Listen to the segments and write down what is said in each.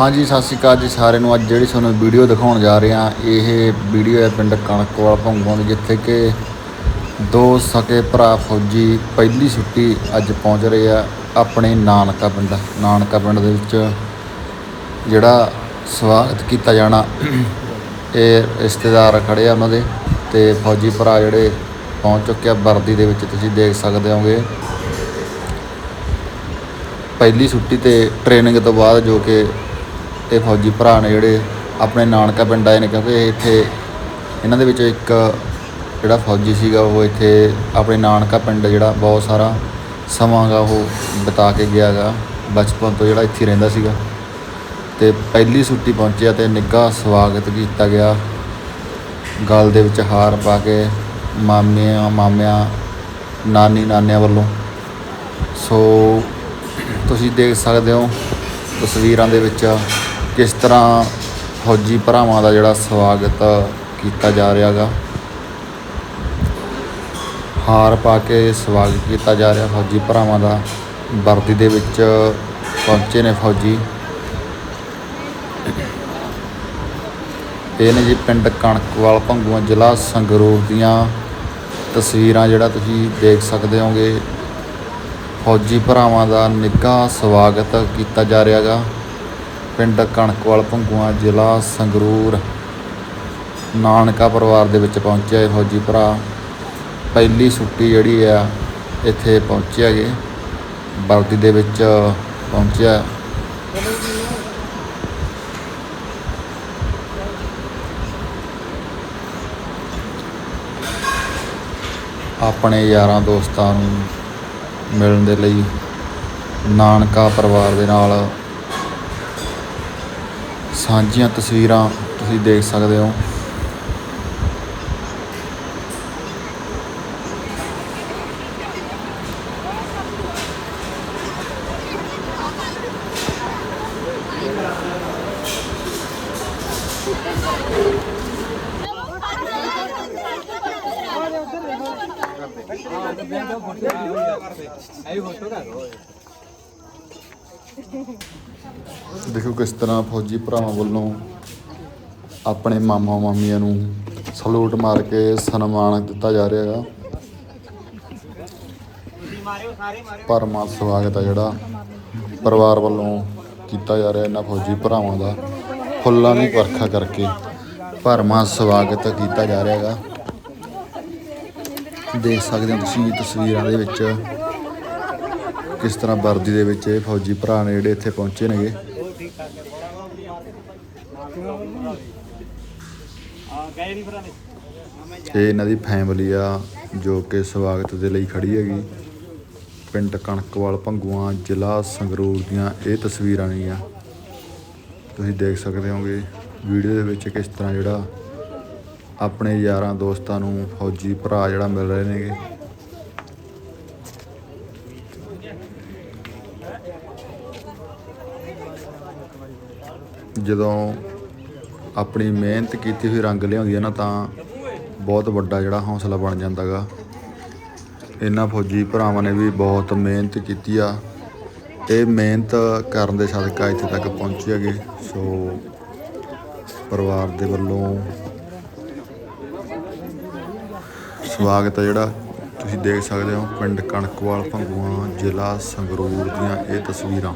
ਹਾਂਜੀ, ਸਤਿ ਸ਼੍ਰੀ ਅਕਾਲ ਜੀ ਸਾਰਿਆਂ ਨੂੰ। ਅੱਜ ਜਿਹੜੀ ਤੁਹਾਨੂੰ ਵੀਡੀਓ ਦਿਖਾਉਣ ਜਾ ਰਹੇ ਹਾਂ, ਇਹ ਵੀਡੀਓ ਹੈ ਪਿੰਡ ਕਣਕਵਾਲ ਭੰਗੋਂ ਦੀ, ਜਿੱਥੇ ਕਿ ਦੋ ਸਕੇ ਭਰਾ ਫੌਜੀ ਪਹਿਲੀ ਛੁੱਟੀ ਅੱਜ ਪਹੁੰਚ ਰਹੇ ਆ ਆਪਣੇ ਨਾਨਕਾ ਪਿੰਡ ਨਾਨਕਾ ਪਿੰਡ ਦੇ ਵਿੱਚ ਜਿਹੜਾ ਸਵਾਗਤ ਕੀਤਾ ਜਾਣਾ। ਇਹ ਰਿਸ਼ਤੇਦਾਰ ਖੜੇ ਆ ਉਹਨਾਂ ਦੇ ਤੇ ਫੌਜੀ ਭਰਾ ਜਿਹੜੇ ਪਹੁੰਚ ਚੁੱਕੇ ਆ ਵਰਦੀ ਦੇ ਵਿੱਚ, ਤੁਸੀਂ ਦੇਖ ਸਕਦੇ ਹੋਗੇ। ਪਹਿਲੀ ਛੁੱਟੀ ਤੇ ਟ੍ਰੇਨਿੰਗ ਤੋਂ ਬਾਅਦ ਜੋ ਕਿ ਇਹ ਫੌਜੀ ਭਰਾ ਨੇ ਜਿਹੜੇ ਆਪਣੇ ਨਾਨਕਾ ਪਿੰਡ ਆਏ ਨੇ, ਕਿਉਂਕਿ ਇੱਥੇ ਇਹਨਾਂ ਦੇ ਵਿੱਚੋਂ ਇੱਕ ਜਿਹੜਾ ਫੌਜੀ ਸੀਗਾ, ਉਹ ਇੱਥੇ ਆਪਣੇ ਨਾਨਕਾ ਪਿੰਡ ਜਿਹੜਾ ਬਹੁਤ ਸਾਰਾ ਸਮਾਂ ਗਾ ਉਹ ਬਿਤਾ ਕੇ ਗਿਆ ਗਾ, ਬਚਪਨ ਤੋਂ ਜਿਹੜਾ ਇੱਥੇ ਰਹਿੰਦਾ ਸੀਗਾ। ਤੇ ਪਹਿਲੀ ਛੁੱਟੀ ਪਹੁੰਚਿਆ ਤੇ ਨਿੱਘਾ ਸਵਾਗਤ ਕੀਤਾ ਗਿਆ। ਗਲ ਦੇ ਵਿੱਚ ਹਾਰ ਪਾ ਕੇ ਮਾਮਿਆਂ ਮਾਮਿਆਂ, ਨਾਨੀ, ਨਾਨਿਆਂ ਵੱਲੋਂ। ਸੋ ਤੁਸੀਂ ਦੇਖ ਸਕਦੇ ਹੋ ਤਸਵੀਰਾਂ ਦੇ ਵਿੱਚ ਕਿਸ ਤਰ੍ਹਾਂ ਫੌਜੀ ਭਰਾਵਾਂ ਦਾ ਜਿਹੜਾ ਸਵਾਗਤ ਕੀਤਾ ਜਾ ਰਿਹਾ ਗਾ ਹਾਰ ਪਾ ਕੇ ਸਵਾਗਤ ਕੀਤਾ ਜਾ ਰਿਹਾ ਫੌਜੀ ਭਰਾਵਾਂ ਦਾ। ਵਰਦੀ ਦੇ ਵਿੱਚ ਪਹੁੰਚੇ ਨੇ ਫੌਜੀ। ਇਹ ਨੇ ਜੀ ਪਿੰਡ ਕਣਕਵਾਲ ਭੰਗੂਆਂ ਜ਼ਿਲ੍ਹਾ ਸੰਗਰੂਰ ਦੀਆਂ ਤਸਵੀਰਾਂ ਜਿਹੜਾ ਤੁਸੀਂ ਦੇਖ ਸਕਦੇ ਹੋਗੇ। ਫੌਜੀ ਭਰਾਵਾਂ ਦਾ ਨਿੱਘਾ ਸਵਾਗਤ ਕੀਤਾ ਜਾ ਰਿਹਾ ਗਾ ਪਿੰਡ ਕਣਕਵਾਲ, ਭੰਗੂਆਂ ਜ਼ਿਲ੍ਹਾ ਸੰਗਰੂਰ। ਨਾਨਕਾ ਪਰਿਵਾਰ ਦੇ ਵਿੱਚ ਪਹੁੰਚਿਆ ਫੌਜੀ ਭਰਾ। ਪਹਿਲੀ ਛੁੱਟੀ ਜਿਹੜੀ ਆ, ਇੱਥੇ ਪਹੁੰਚਿਆ ਗਏ ਵਰਦੀ ਦੇ ਵਿੱਚ ਪਹੁੰਚਿਆ। ਆਪਣੇ ਯਾਰਾਂ ਦੋਸਤਾਂ ਨੂੰ ਮਿਲਣ ਦੇ ਲਈ ਨਾਨਕਾ ਪਰਿਵਾਰ ਦੇ ਨਾਲ ਸਾਂਝੀਆਂ ਤਸਵੀਰਾਂ ਤੁਸੀਂ ਦੇਖ ਸਕਦੇ ਹੋ। ਦੇਖੋ ਕਿਸ ਤਰ੍ਹਾਂ ਫੌਜੀ ਭਰਾਵਾਂ ਵੱਲੋਂ ਆਪਣੇ ਮਾਮਾ ਮਾਮੀਆਂ ਨੂੰ ਸਲੂਟ ਮਾਰ ਕੇ ਸਨਮਾਨ ਦਿੱਤਾ ਜਾ ਰਿਹਾ ਹੈਗਾ। ਪਰਮਾ ਸਵਾਗਤ ਹੈ ਜਿਹੜਾ ਪਰਿਵਾਰ ਵੱਲੋਂ ਕੀਤਾ ਜਾ ਰਿਹਾ ਇਹਨਾਂ ਫੌਜੀ ਭਰਾਵਾਂ ਦਾ। ਫੁੱਲਾਂ ਦੀ ਵਰਖਾ ਕਰਕੇ ਭਰਮਾ ਸਵਾਗਤ ਕੀਤਾ ਜਾ ਰਿਹਾ ਹੈਗਾ। ਦੇਖ ਸਕਦੇ ਹੋ ਤੁਸੀਂ ਤਸਵੀਰਾਂ ਦੇ ਵਿੱਚ ਕਿਸ ਤਰ੍ਹਾਂ ਵਰਦੀ ਦੇ ਵਿੱਚ ਇਹ ਫੌਜੀ ਭਰਾ ਨੇ ਜਿਹੜੇ ਇੱਥੇ ਪਹੁੰਚੇ ਨੇਗੇ। ਇਹ ਇਹਨਾਂ ਦੀ ਫੈਮਿਲੀ ਆ ਜੋ ਕਿ ਸਵਾਗਤ ਦੇ ਲਈ ਖੜੀ ਹੈਗੀ। ਪਿੰਡ ਕਣਕਵਾਲ ਭੰਗੂਆਂ ਜ਼ਿਲ੍ਹਾ ਸੰਗਰੂਰ ਦੀਆਂ ਇਹ ਤਸਵੀਰਾਂ ਨੇਗੀਆਂ ਤੁਸੀਂ ਦੇਖ ਸਕਦੇ ਹੋਗੇ ਵੀਡੀਓ ਦੇ ਵਿੱਚ ਕਿਸ ਤਰ੍ਹਾਂ ਜਿਹੜਾ ਆਪਣੇ ਯਾਰਾਂ ਦੋਸਤਾਂ ਨੂੰ ਫੌਜੀ ਭਰਾ ਜਿਹੜਾ ਮਿਲ ਰਹੇ ਨੇਗੇ। ਜਦੋਂ ਆਪਣੀ ਮਿਹਨਤ ਕੀਤੀ ਹੋਈ ਰੰਗ ਲਿਆਉਂਦੀ ਹੈ ਨਾ ਤਾਂ ਬਹੁਤ ਵੱਡਾ ਜਿਹੜਾ ਹੌਸਲਾ ਬਣ ਜਾਂਦਾ ਗਾ ਇਹਨਾਂ ਫੌਜੀ ਭਰਾਵਾਂ ਨੇ ਵੀ ਬਹੁਤ ਮਿਹਨਤ ਕੀਤੀ ਆ। ਇਹ ਮਿਹਨਤ ਕਰਨ ਦੇ ਸਦਕਾ ਇੱਥੇ ਤੱਕ ਪਹੁੰਚੇ ਹੈਗੇ। ਸੋ ਪਰਿਵਾਰ ਦੇ ਵੱਲੋਂ ਸਵਾਗਤ ਹੈ ਜਿਹੜਾ ਤੁਸੀਂ ਦੇਖ ਸਕਦੇ ਹੋ ਪਿੰਡ ਕਣਕਵਾਲ ਭੰਗੂਆਂ ਜ਼ਿਲ੍ਹਾ ਸੰਗਰੂਰ ਦੀਆਂ ਇਹ ਤਸਵੀਰਾਂ।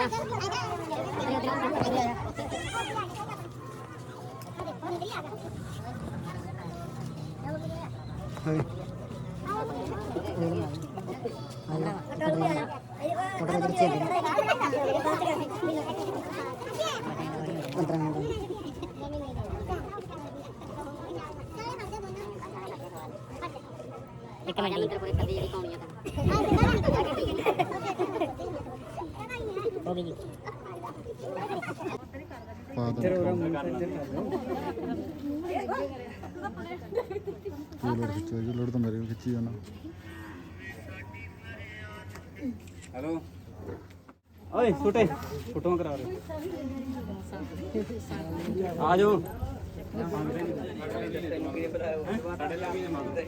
ਇੱਕ ਮਿੰਟ ਇੰਟਰ ਕੋਈ ਕੱਲੀ ਜਿਹੜੀ ਪਾਉਣੀ ਆ ਹੋ ਗਈ ਜੀ ਪਾ ਦੋ ਇਹ ਲੋੜ ਖਿੱਚੋ ਇਹ ਲੋੜ ਤਾਂ ਮੇਰੇ ਵੀ ਖਿੱਚੀ ਜਾਣਾ। ਹੈਲੋ। ਓਏ ਛੋਟੇ ਫੋਟੋਆਂ ਕਰਾ ਰਹੇ। ਆ ਜਾਓ।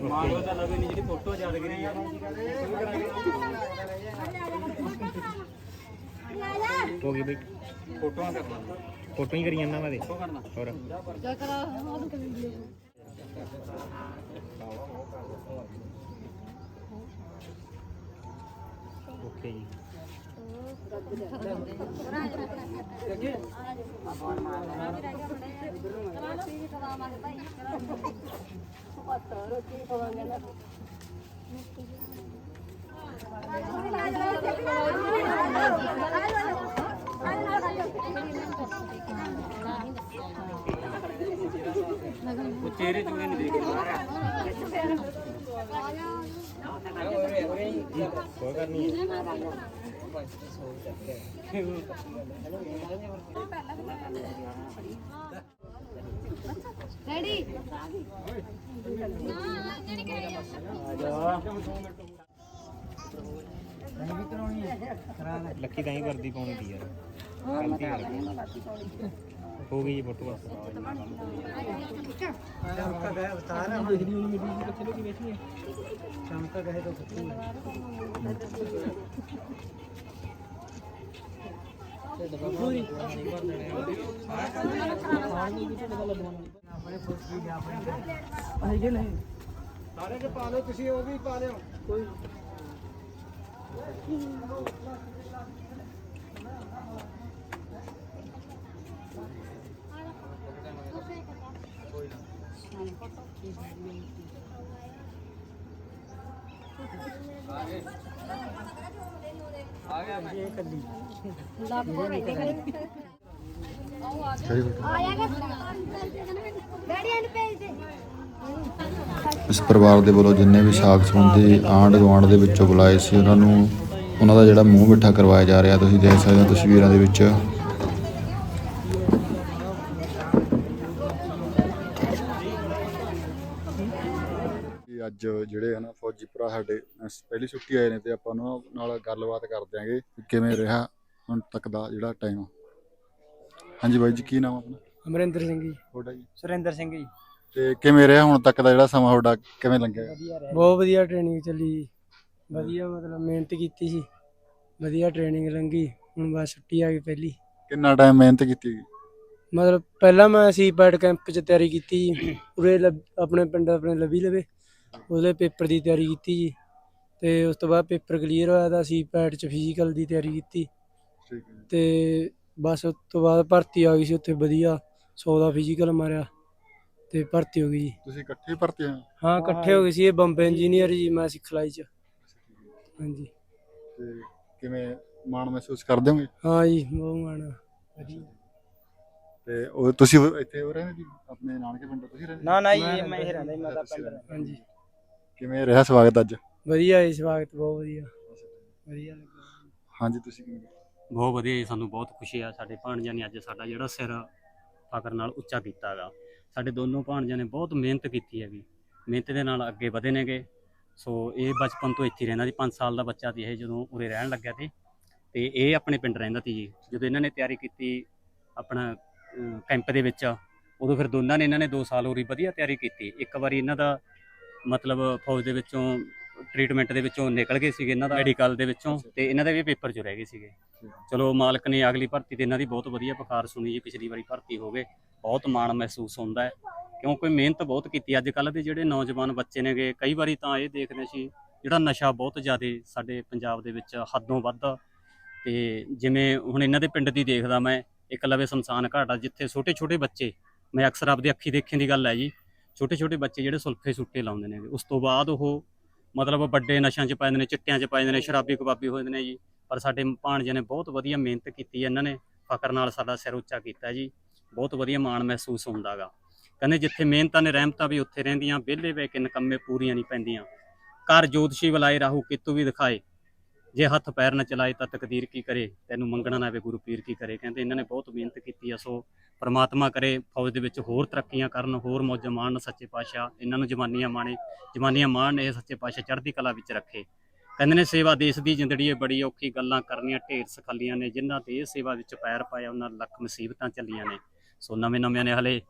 ਮਾਰੋ ਤਾਂ ਲਵੇ ਨਹੀਂ ਜਿਹੜੀ ਫੋਟੋ ਯਾਦਗਰੀ ਆ ਹੋ ਗਈ ਬਈ। ਫੋਟੋਆਂ ਕਰਨਾ ਫੋਟੋ ਹੀ। ਕਰੀ ਜਾਂਦਾ ਮੈਂ ਦੇ ਫੋਟੋ ਕਰਨਾ ਹੋਰ Oke. Okay. ਚਿਹਰੇ ਚੂਰੇ ਨਹੀਂ ਦੇਖ ਕੋਈ ਕਰਨੀ ਹੈ ਰੈਡੀ ਲੱਕੀ ਤਾਂ ਹੀ ਵਰਦੀ ਪਾਉਣੀ ਦੀ ਯਾਰ। ਗਲਤੀ ਕਰ ਗਈ ਹੋ ਗਈ ਜੀ ਫੋਟੋ ਬਸ ਚੜੀ ਬੈਠੋ ਆਇਆ ਕਿ ਡੈਡੀ ਨੂੰ ਭੇਜ ਦੇ ਇਸ ਪਰਿਵਾਰ ਦੇ ਵੱਲੋਂ ਜਿੰਨੇ ਵੀ ਸਾਕ ਸੰਬੰਧੀ ਆਂਢ ਗੁਆਂਢ ਦੇ ਵਿੱਚੋਂ ਬੁਲਾਏ ਸੀ, ਉਹਨਾਂ ਨੂੰ ਉਹਨਾਂ ਦਾ ਜਿਹੜਾ ਮੂੰਹ ਮਿੱਠਾ ਕਰਵਾਇਆ ਜਾ ਰਿਹਾ, ਤੁਸੀਂ ਦੇਖ ਸਕਦੇ ਹੋ ਤਸਵੀਰਾਂ ਦੇ ਵਿੱਚ ਕਿ ਅੱਜ ਜਿਹੜੇ ਹਨ ਫੌਜੀ ਭਰਾ ਸਾਡੇ ਪਹਿਲੀ ਛੁੱਟੀ ਆਏ ਨੇ ਤੇ ਆਪਾਂ ਉਹਨਾਂ ਨਾਲ ਗੱਲਬਾਤ ਕਰ ਦਿਆਂਗੇ ਕਿਵੇਂ ਰਿਹਾ ਹੁਣ ਤੱਕ ਦਾ ਜਿਹੜਾ ਟਾਈਮ ਹਾਂਜੀ ਬਾਈ ਜੀ ਕੀ ਨਾਮ ਆਪਣਾ? ਅਮਰਿੰਦਰ ਸਿੰਘ ਜੀ। ਤੁਹਾਡਾ ਜੀ? ਸੁਰਿੰਦਰ ਸਿੰਘ ਜੀ। ਤੇ ਕਿਵੇਂ ਰਿਹਾ ਹੁਣ ਤੱਕ ਦਾ ਜਿਹੜਾ ਸਮਾਂ ਤੁਹਾਡਾ ਕਿਵੇਂ ਲੰਘਿਆ? ਬਹੁਤ ਵਧੀਆ ਟ੍ਰੇਨਿੰਗ ਚੱਲੀ ਵਧੀਆ ਮਤਲਬ ਮਿਹਨਤ ਕੀਤੀ ਸੀ। ਵਧੀਆ ਟ੍ਰੇਨਿੰਗ ਲੰਗੀ ਹੁਣ ਬਸ ਛੁੱਟੀ ਆ ਗਈ ਪਹਿਲੀ। ਕਿੰਨਾ ਟਾਈਮ ਮਿਹਨਤ ਕੀਤੀ ਮਤਲਬ ਪਹਿਲਾਂ ਮੈਂ ਸੀ ਪੈਡ ਕੈਂਪ 'ਚ ਤਿਆਰੀ ਕੀਤੀ ਉਰੇ ਲੱਭ- ਆਪਣੇ ਪਿੰਡ ਆਪਣੇ ਲੱਭੀ ਲਵੇ। ਉਹਦੇ ਪੇਪਰ ਦੀ ਤਿਆਰੀ ਕੀਤੀ ਜੀ। ਤੇ ਉਸ ਤੋਂ ਬਾਅਦ ਪੇਪਰ ਕਲੀਅਰ ਹੋਇਆ ਤਾਂ ਸੀ ਪੈਡ 'ਚ ਫਿਜ਼ੀਕਲ ਦੀ ਤਿਆਰੀ ਕੀਤੀ। ਠੀਕ ਹੈ ਤੇ ਬਸ ਉਸ ਤੋਂ ਬਾਅਦ ਭਰਤੀ ਆ ਗਈ ਸੀ ਉੱਥੇ ਵਧੀਆ 100 ਦਾ ਫਿਜ਼ੀਕਲ ਮਾਰਿਆ ਤੇ ਭਰਤੀ ਹੋ ਗਈ ਜੀ। ਤੁਸੀਂ ਇਕੱਠੇ ਭਰਤੀ ਹੋਏ ਹੋ? ਹਾਂ ਇਕੱਠੇ ਹੋ ਗਏ ਸੀ ਇਹ ਬੰਬੇ ਇੰਜੀਨੀਅਰ ਜੀ ਮੈਂ ਸਿਖਲਾਈ 'ਚ। ਹਾਂਜੀ। ਤੇ ਕਿਵੇਂ ਮਾਣ ਮਹਿਸੂਸ ਕਰਦੇ ਹੋਗੇ? ਹਾਂ ਜੀ ਬਹੁਤ ਮਾਣ ਤੇ ਉਹ ਤੁਸੀਂ ਇੱਥੇ ਹੋ ਰਹੇ ਨੇ ਜੀ? ਆਪਣੇ ਨਾਨਕੇ ਪਿੰਡ ਤੁਸੀਂ ਰਹਿੰਦੇ ਨਾ ਨਾ ਮੈਂ ਜੀ ਮੈਂ ਇਹ ਰਹਿੰਦਾ ਜੀ, ਮੈਂ ਤਾਂ ਤੁਸੀਂ ਪਿੰਡ ਰਹਿੰਦੇ। ਹਾਂਜੀ। ਕਿਵੇਂ ਰਿਹਾ ਸਵਾਗਤ ਅੱਜ? ਵਧੀਆ ਜੀ ਸਵਾਗਤ ਬਹੁਤ ਵਧੀਆ। ਵਧੀਆ ਲੱਗਾ। ਹਾਂਜੀ ਤੁਸੀਂ ਕਿਵੇਂ? ਬਹੁਤ ਵਧੀਆ ਜੀ ਸਾਨੂੰ ਬਹੁਤ ਖੁਸ਼ੀ ਆ ਸਾਡੇ ਭਾਣਜਾ ਨੇ ਅੱਜ ਸਾਡਾ ਜਿਹੜਾ ਸਿਰ ਫਕਰ ਨਾਲ ਉੱਚਾ ਕੀਤਾ ਹੈਗਾ। ਸਾਡੇ ਦੋਨੋਂ ਭਾਣਜਾ ਨੇ ਬਹੁਤ ਮਿਹਨਤ ਕੀਤੀ ਹੈਗੀ। ਮਿਹਨਤ ਦੇ ਨਾਲ ਅੱਗੇ ਵਧੇ ਨੇਗੇ। ਸੋ ਇਹ ਬਚਪਨ ਤੋਂ ਇੱਥੇ ਰਹਿੰਦਾ ਸੀ 5 ਸਾਲ ਦਾ ਬੱਚਾ ਸੀ ਇਹ ਜਦੋਂ ਉਰੇ ਰਹਿਣ ਲੱਗਿਆ ਸੀ। ਤੇ ਇਹ ਆਪਣੇ ਪਿੰਡ ਰਹਿੰਦਾ ਸੀ ਜੀ। ਜਦੋਂ ਇਹਨਾਂ ਨੇ ਤਿਆਰੀ ਕੀਤੀ ਆਪਣਾ ਕੈਂਪ ਦੇ ਵਿੱਚ ਉਦੋਂ ਫਿਰ ਦੋਨਾਂ ਨੇ ਇਹਨਾਂ ਨੇ 2 ਸਾਲ ਉਰੀ ਵਧੀਆ ਤਿਆਰੀ ਕੀਤੀ। ਇੱਕ ਵਾਰੀ ਇਹਨਾਂ ਦਾ ਮਤਲਬ ਫੌਜ ਦੇ ਵਿੱਚੋਂ ਟ੍ਰੀਟਮੈਂਟ ਦੇ ਵਿੱਚੋਂ ਨਿਕਲ ਗਏ ਸੀਗੇ ਇਹਨਾਂ ਦਾ ਮੈਡੀਕਲ ਦੇ ਵਿੱਚੋਂ ਤੇ ਇਹਨਾਂ ਦੇ ਵੀ ਪੇਪਰ 'ਚ ਰਹਿ ਗਏ ਸੀਗੇ। ਚਲੋ ਮਾਲਕ ਨੇ ਅਗਲੀ ਭਰਤੀ ਤੇ ਇਹਨਾਂ ਦੀ ਬਹੁਤ ਵਧੀਆ ਪੁਕਾਰ ਸੁਣੀ ਜੀ ਪਿਛਲੀ ਵਾਰੀ ਭਰਤੀ ਹੋ ਗਏ। ਬਹੁਤ ਮਾਣ ਮਹਿਸੂਸ ਹੁੰਦਾ ਹੈ। ਕਿਉਂਕਿ ਮਿਹਨਤ ਬਹੁਤ ਕੀਤੀ। ਅੱਜ ਕੱਲ੍ਹ ਦੇ ਜਿਹੜੇ ਨੌਜਵਾਨ ਬੱਚੇ ਨੇਗੇ ਕਈ ਵਾਰੀ ਤਾਂ ਇਹ ਦੇਖਦੇ ਸੀ ਜਿਹੜਾ ਨਸ਼ਾ ਬਹੁਤ ਜ਼ਿਆਦਾ ਸਾਡੇ ਪੰਜਾਬ ਦੇ ਵਿੱਚ ਹੱਦੋਂ ਵੱਧ ਤੇ ਜਿਵੇਂ ਹੁਣ ਇਹਨਾਂ ਦੇ ਪਿੰਡ ਦੀ ਦੇਖਦਾ ਮੈਂ ਇੱਕ ਲਵੇ ਸ਼ਮਸ਼ਾਨ ਘਾਟ ਆ ਜਿੱਥੇ ਛੋਟੇ ਛੋਟੇ ਬੱਚੇ ਮੈਂ ਅਕਸਰ ਆਪਦੀ ਅੱਖੀ ਦੇਖਣ ਦੀ ਗੱਲ ਹੈ ਜੀ ਛੋਟੇ ਛੋਟੇ ਬੱਚੇ ਜਿਹੜੇ ਸੁਲਫੇ ਸੁੱਟੇ ਲਾਉਂਦੇ ਨੇ ਉਸ ਤੋਂ ਬਾਅਦ ਉਹ ਮਤਲਬ ਵੱਡੇ ਨਸ਼ਿਆਂ 'ਚ ਪੈ ਜਾਂਦੇ ਨੇ ਚਿੱਟਿਆਂ 'ਚ ਪੈ ਜਾਂਦੇ ਨੇ ਸ਼ਰਾਬੀ ਕਬਾਬੀ ਹੋ ਜਾਂਦੇ ਨੇ ਜੀ। ਪਰ ਸਾਡੇ ਭਾਣਜੇ ਨੇ ਬਹੁਤ ਵਧੀਆ ਮਿਹਨਤ ਕੀਤੀ ਹੈ ਇਹਨਾਂ ਨੇ ਫਕਰ ਨਾਲ ਸਾਡਾ ਸਿਰ ਉੱਚਾ ਕੀਤਾ ਜੀ। ਬਹੁਤ ਵਧੀਆ ਮਾਣ ਮਹਿਸੂਸ ਹੁੰਦਾਗਾ। ਕਹਿੰਦੇ ਜਿੱਥੇ ਮਿਹਨਤਾਂ ਨੇ ਰਹਿਮਤਾਂ ਵੀ ਉੱਥੇ ਰਹਿੰਦੀਆਂ ਵਿਹਲੇ ਵੇ ਕੇ ਨਕੰਮੇ ਪੂਰੀਆਂ ਨਹੀਂ ਪੈਂਦੀਆਂ। ਕਰ ਜੋਤਸ਼ੀ ਬੁਲਾਏ ਰਾਹੂ ਕਿਤੋਂ ਵੀ ਦਿਖਾਏ। ਜੇ ਹੱਥ ਪੈਰ ਨਾ ਚਲਾਏ ਤਾਂ ਤਕਦੀਰ ਕੀ ਕਰੇ? ਤੈਨੂੰ ਮੰਗਣਾ ਨਾ ਵੇ ਗੁਰੂ ਪੀਰ ਕੀ ਕਰੇ? ਕਹਿੰਦੇ ਇਹਨਾਂ ਨੇ ਬਹੁਤ ਮਿਹਨਤ ਕੀਤੀ ਆ, ਸੋ ਪਰਮਾਤਮਾ ਕਰੇ, ਫੌਜ ਦੇ ਵਿੱਚ ਹੋਰ ਤਰੱਕੀਆਂ ਕਰਨ, ਹੋਰ ਮੌਜਾਂ ਮਾਣ, ਸੱਚੇ ਪਾਤਸ਼ਾਹ ਇਹਨਾਂ ਨੂੰ ਜਵਾਨੀਆਂ ਮਾਣੇ, ਜਵਾਨੀਆਂ ਮਾਣ ਇਹ ਸੱਚੇ ਪਾਤਸ਼ਾਹ ਚੜ੍ਹਦੀ ਕਲਾ ਵਿੱਚ ਰੱਖੇ। ਕਹਿੰਦੇ ਨੇ ਸੇਵਾ ਦੇਸ਼ ਦੀ ਜ਼ਿੰਦੜੀ ਹੈ ਬੜੀ ਔਖੀ ਗੱਲਾਂ ਕਰਨੀਆਂ ਢੇਰ ਸਖਾਲੀਆਂ ਨੇ, ਜਿਨ੍ਹਾਂ ਤੇ ਇਹ ਸੇਵਾ ਵਿੱਚ ਪੈਰ ਪਾਇਆ, ਉਹਨਾਂ ਲੱਖ ਮੁਸੀਬਤਾਂ ਚੱਲੀਆਂ ਨੇ। ਸੋ ਨਵੇਂ ਨਵਿਆਂ ਨੇ ਹਲੇ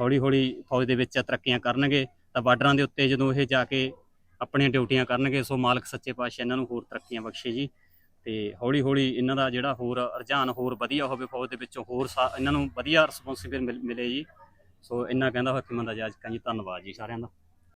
ਹੌਲੀ ਹੌਲੀ ਫੌਜ ਦੇ ਵਿੱਚ ਤਰੱਕੀਆਂ ਕਰਨਗੇ, ਤਾਂ ਬਾਰਡਰਾਂ ਦੇ ਉੱਤੇ ਜਦੋਂ ਇਹ ਜਾ ਕੇ ਆਪਣੀਆਂ ਡਿਊਟੀਆਂ ਕਰਨਗੇ, ਸੋ ਮਾਲਕ ਸੱਚੇ ਪਾਤਸ਼ਾਹ ਇਹਨਾਂ ਨੂੰ ਹੋਰ ਤਰੱਕੀਆਂ ਬਖਸ਼ੇ ਜੀ। ਤੇ ਹੌਲੀ ਹੌਲੀ ਇਹਨਾਂ ਦਾ ਜਿਹੜਾ ਹੋਰ ਰੁਝਾਨ ਹੋਰ ਵਧੀਆ ਹੋਵੇ, ਫੌਜ ਦੇ ਵਿੱਚੋਂ ਹੋਰ ਸਾ- ਇਹਨਾਂ ਨੂੰ ਵਧੀਆ ਰਿਸਪੌਂਸਿਬਿਲ ਮਿਲੇ ਜੀ। ਸੋ ਇੰਨਾ ਕਹਿੰਦਾ ਹੋਇਆ ਕਿ ਮੰਦਾ ਜਾਜ ਜੀ। ਧੰਨਵਾਦ ਜੀ ਸਾਰਿਆਂ ਦਾ।